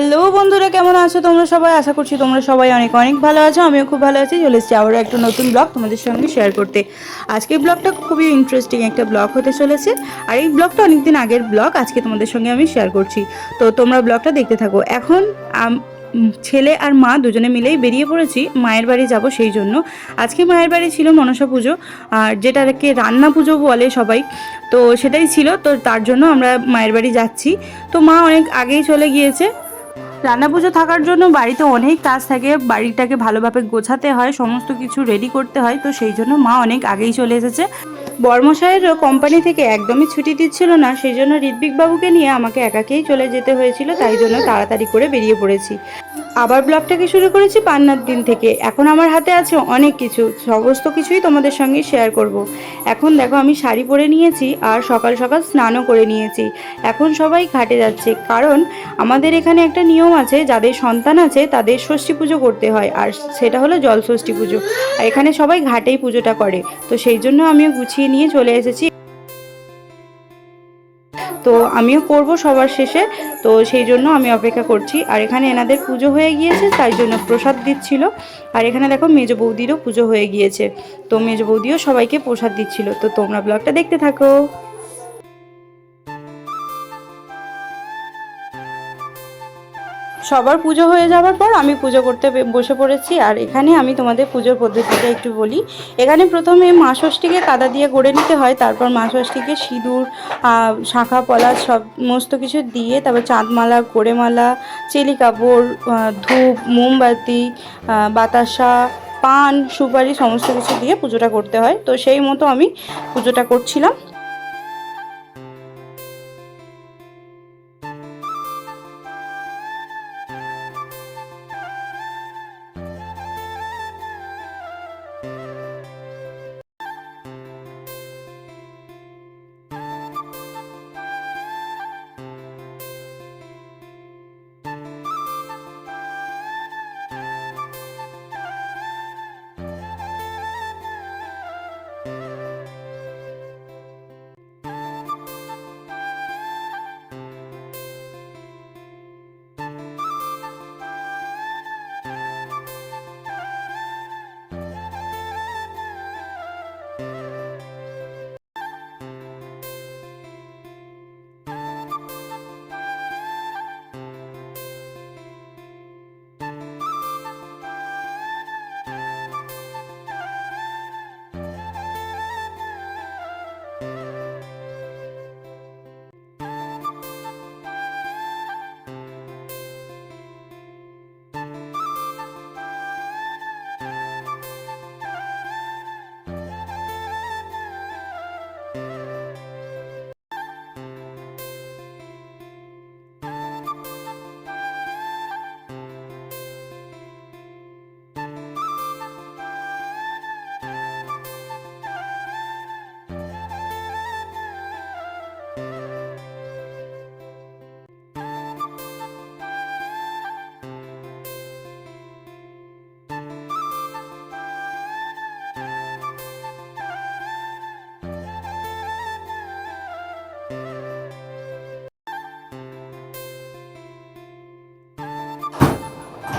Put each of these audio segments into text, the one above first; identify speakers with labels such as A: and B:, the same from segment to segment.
A: Hello বন্ধুরা, কেমন আছো তোমরা সবাই? আশা করছি তোমরা সবাই অনেক অনেক ভালো আছো, আমিও খুব ভালো আছি। চলে এসেছি আবারও একটা নতুন ব্লগ তোমাদের সঙ্গে শেয়ার করতে। আজকের ব্লগটা খুবই ইন্টারেস্টিং একটা ব্লগ হতে চলেছে, আর এই ব্লগটা অনেকদিন আগের ব্লগ, আজকে তোমাদের সঙ্গে আমি শেয়ার করছি। তো তোমরা ব্লগটা দেখতে থাকো। এখন ছেলে আর মা দুজনে মিলেই বেরিয়ে পড়েছি, মায়ের বাড়ি যাব সেই জন্য। আজকে মায়ের বাড়ি ছিল মনসা পুজো, আর যেটাকে রান্না পুজো বলে সবাই। তো সেটাই ছিল, তো তার জন্য আমরা মায়ের বাড়ি যাচ্ছি। তো মা অনেক আগেই চলে গিয়েছে রান্না পুজো থাকার জন্য বাড়িতে অনেক কাজ থাকে, বাড়িটাকে ভালোভাবে গোছাতে হয়, সমস্ত কিছু রেডি করতে হয়, তো সেই জন্য মা অনেক আগেই চলে এসেছে। বর্মশাহেরও কোম্পানি থেকে একদমই ছুটি দিচ্ছিল না, সেই জন্য ঋত্বিক বাবুকে নিয়ে আমাকে একাকেই চলে যেতে হয়েছিল, তাই জন্য তাড়াতাড়ি করে বেরিয়ে পড়েছি। আবার ব্লগটাকে শুরু করেছি পান্নার দিন থেকে। এখন আমার হাতে আছে অনেক কিছু, সমস্ত কিছুই তোমাদের সঙ্গে শেয়ার করব। এখন দেখো আমি শাড়ি পরে নিয়েছি আর সকাল সকাল স্নানও করে নিয়েছি। এখন সবাই ঘাটে যাচ্ছে, কারণ আমাদের এখানে একটা নিয়ম আছে, যাদের সন্তান আছে তাদের ষষ্ঠী পুজো করতে হয়, আর সেটা হলো জল ষষ্ঠী পুজো। আর এখানে সবাই ঘাটেই পুজোটা করে, তো সেই জন্য আমিও গুছিয়ে নিয়ে চলে এসেছি তো আমিও করব সবার শেষে। তো সেই জন্য আমি অপেক্ষা করছি। আর এখানে এনাদের পুজো হয়ে গিয়েছে, তাই জন্য প্রসাদ দিচ্ছিল। আর এখানে দেখো মেজ বৌদিরও পুজো হয়ে গিয়েছে। তো মেজ বৌদিও সবাইকে প্রসাদ দিচ্ছিল। তো তোমরা ব্লগটা দেখতে থাকো। সবার পুজো হয়ে যাওয়ার পর আমি পুজো করতে বসে পড়েছি। আর এখানে আমি তোমাদের পুজোর পদ্ধতিটা একটু বলি। এখানে প্রথমে মা ষষ্ঠীকে কাদা দিয়ে গড়ে নিতে হয়, তারপর মা ষষ্ঠীকে সিঁদুর শাঁখা পলা সমস্ত কিছু দিয়ে তারপর চাঁদমালা গোড়েমালা চেলি কাপড় ধূপ, মোমবাতি বাতাসা, পান, সুপারি সমস্ত কিছু দিয়ে পুজোটা করতে হয়। তো সেই মতো আমি পুজোটা করছিলাম।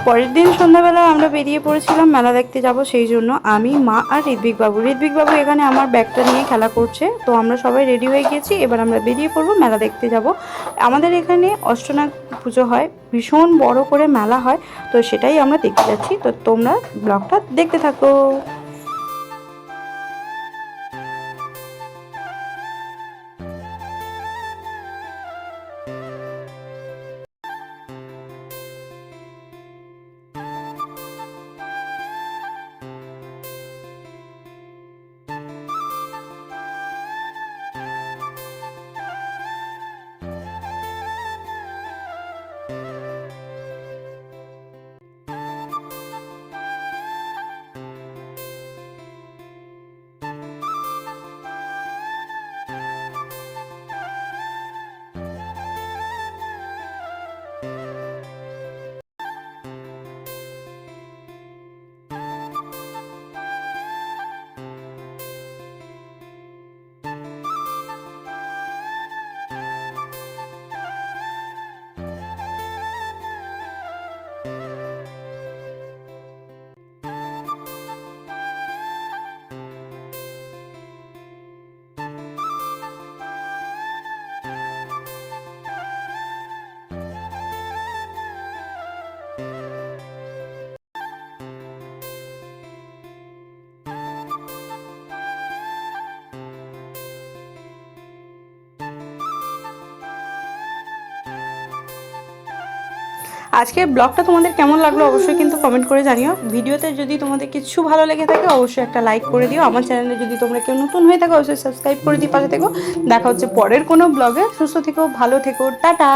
A: পরের দিন সন্ধ্যাবেলা আমরা বেরিয়ে পড়েছিলাম মেলা দেখতে যাব সেই জন্য। আমি, মা আর ঋদ্বিক বাবু। ঋদ্বিক বাবু এখানে আমার ব্যাগটা নিয়ে খেলা করছে। তো আমরা সবাই রেডি হয়ে গেছি এবার আমরা বেরিয়ে পড়ব, মেলা দেখতে যাব। আমাদের এখানে অষ্টনাগ পুজো হয়। ভীষণ বড় করে মেলা হয়। তো সেটাই আমরা দেখতে যাচ্ছি। তো তোমরা ব্লগটা দেখতে থাকো। আজকের ব্লগটা তোমাদের কেমন লাগল অবশ্যই কিন্তু কমেন্ট করে জানিও। ভিডিওতে যদি তোমাদের কিছু ভালো লেগে থাকে, অবশ্যই একটা লাইক করে দিও। আমার চ্যানেলে যদি তোমরা কেউ নতুন হয়ে থাকো, অবশ্যই সাবস্ক্রাইব করে দিই পাশে থেকো। দেখা হচ্ছে পরের কোনো ব্লগে। সুস্থ থেকো, ভালো থেকো, টাটা!